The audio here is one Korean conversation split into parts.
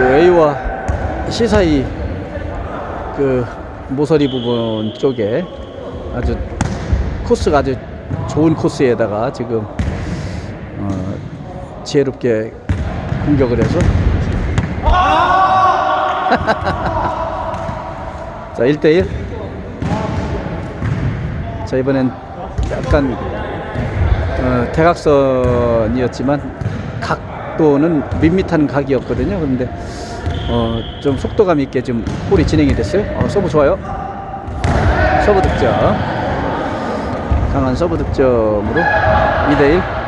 자, 그 A와 C 사이 그 모서리 부분 쪽에 아주 코스가 아주 좋은 코스에다가 지금 어, 지혜롭게 공격을 해서. 자 1대1 자 이번엔 약간 어, 대각선이었지만 각 도는 밋밋한 각이었거든요. 그런데 어, 좀 속도감 있게 좀 볼이 진행이 됐어요. 어, 서브 좋아요. 서브 득점. 강한 서브 득점으로 2대1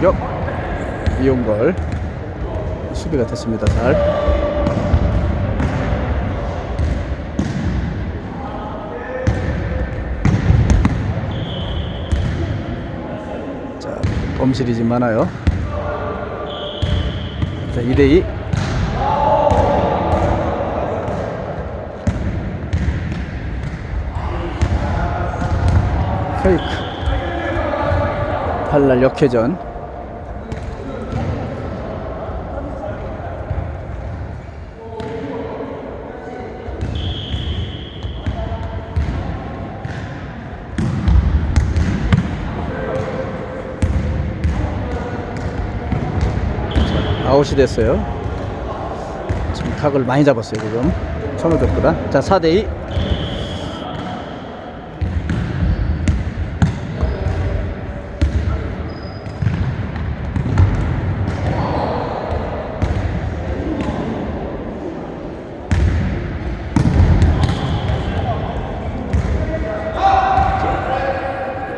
공격 이용걸 수비가 됐습니다 잘 자, 범실이 좀 많아요. 자, 2대2. 페이크. 팔날 역회전. 아웃이 됐어요. 지금 각을 많이 잡았어요, 지금. 선호적보다. 자, 4대2.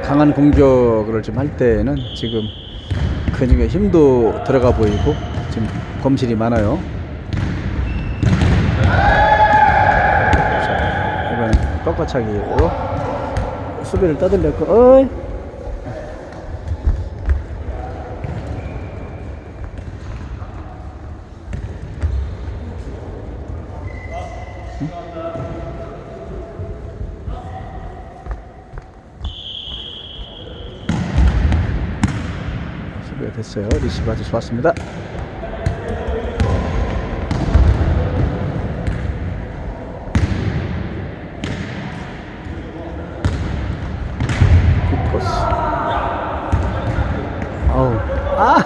강한 공격을 좀 할 때는 지금 근육에 힘도 들어가 보이고 지금 범실이 많아요. 자, 이번엔 꺾어차기로 수비를 떠들렸고, 어이! 됐어요. 리시브 아주 좋았습니다. 빅코스. 아우. 아!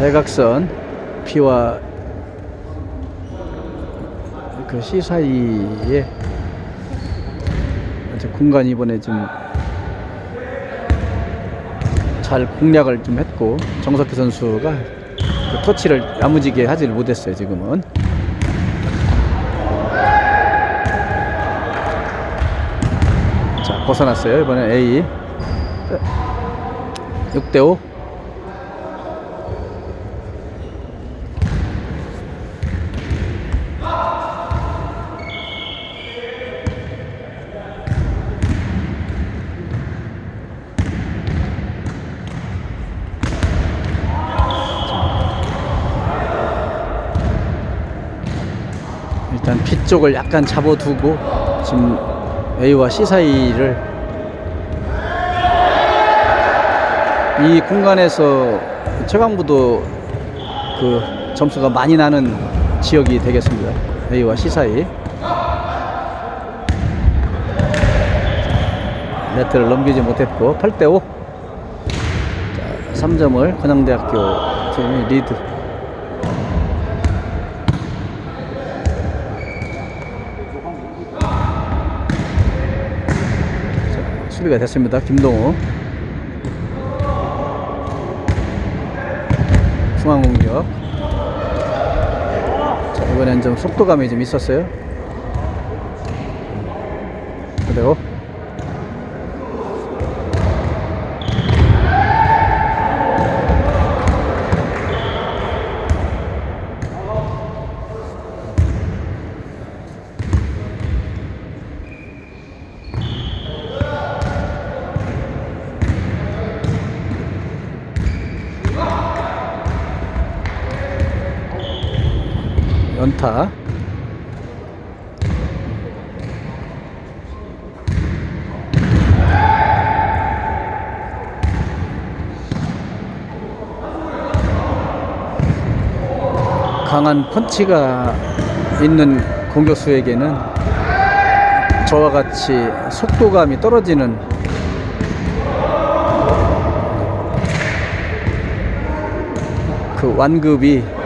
대각선 P와 그 C 사이에 공간이 이번에 좀 잘 공략을 좀 했고 정석희 선수가 그 터치를 야무지게 하질 못했어요 지금은. 자 벗어났어요 이번엔 A. 6대5 일단 P 쪽을 약간 잡아두고 지금 A와 C 사이를 이 공간에서 최강부도 그 점수가 많이 나는 지역이 되겠습니다. A와 C 사이. 네트를 넘기지 못했고 8대5 자, 3점을 건양대학교 팀이 리드 수비가 됐습니다. 김동우. 중앙 공격. 이번엔 좀 속도감이 좀 있었어요. 그대로. 연타. 강한 펀치가 있는 공격수에게는 저와 같이 속도감이 떨어지는 그 완급이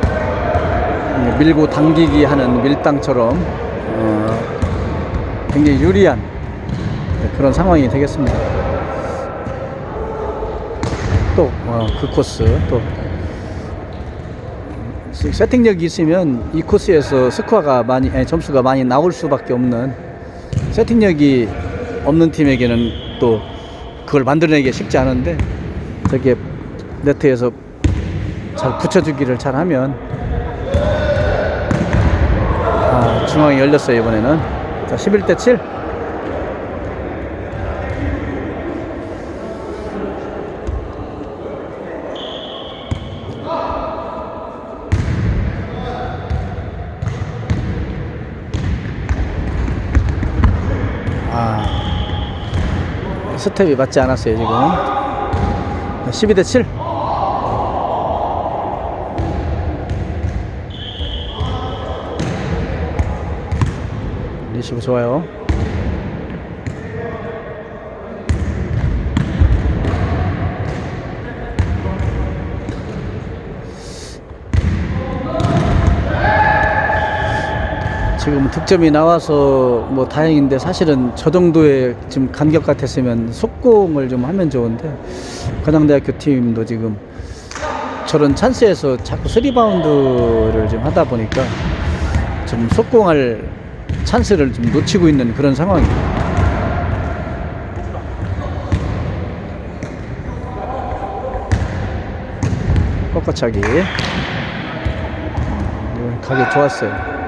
밀고 당기기 하는 밀당처럼 어, 굉장히 유리한 그런 상황이 되겠습니다. 또그 코스 또 세팅력이 있으면 이 코스에서 스코어가 많이 아니, 점수가 많이 나올 수밖에 없는 세팅력이 없는 팀에게는 또 그걸 만들어내기 쉽지 않은데 저게 네트에서 잘 붙여주기를 잘하면 아, 중앙이 열렸어요 이번에는. 자 11대 7 아, 스텝이 맞지 않았어요 지금. 12대 7 리시브 좋아요. 지금 득점이 나와서 뭐 다행인데 사실은 저 정도의 지금 간격 같았으면 속공을 좀 하면 좋은데 건양대학교 팀도 지금 저런 찬스에서 자꾸 스리바운드를 좀 하다 보니까 좀 속공할 찬스를 좀 놓치고 있는 그런 상황입니다. 꺾어차기 음, 가기 좋았어요.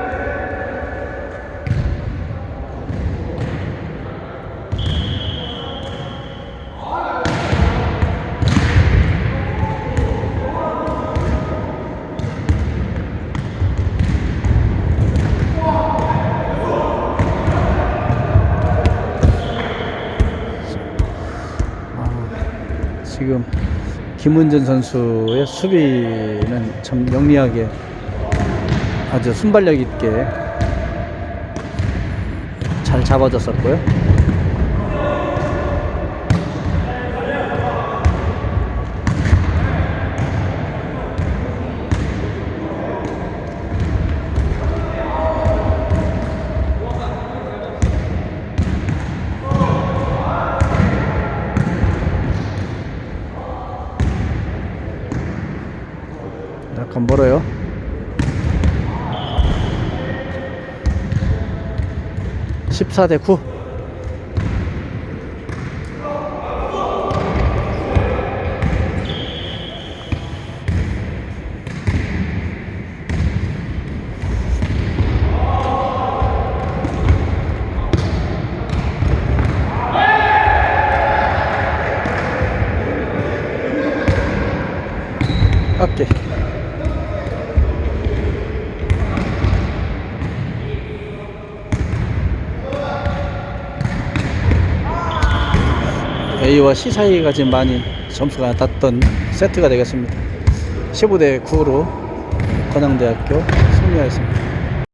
지금 김은전 선수의 수비는 참 영리하게 아주 순발력 있게 잘 잡아줬었고요. 돈 벌어요. 14대 9 A와 C 사이가 지금 많이 점수가 낮던 세트가 되겠습니다. 15대 9로 건양대학교 승리하였습니다.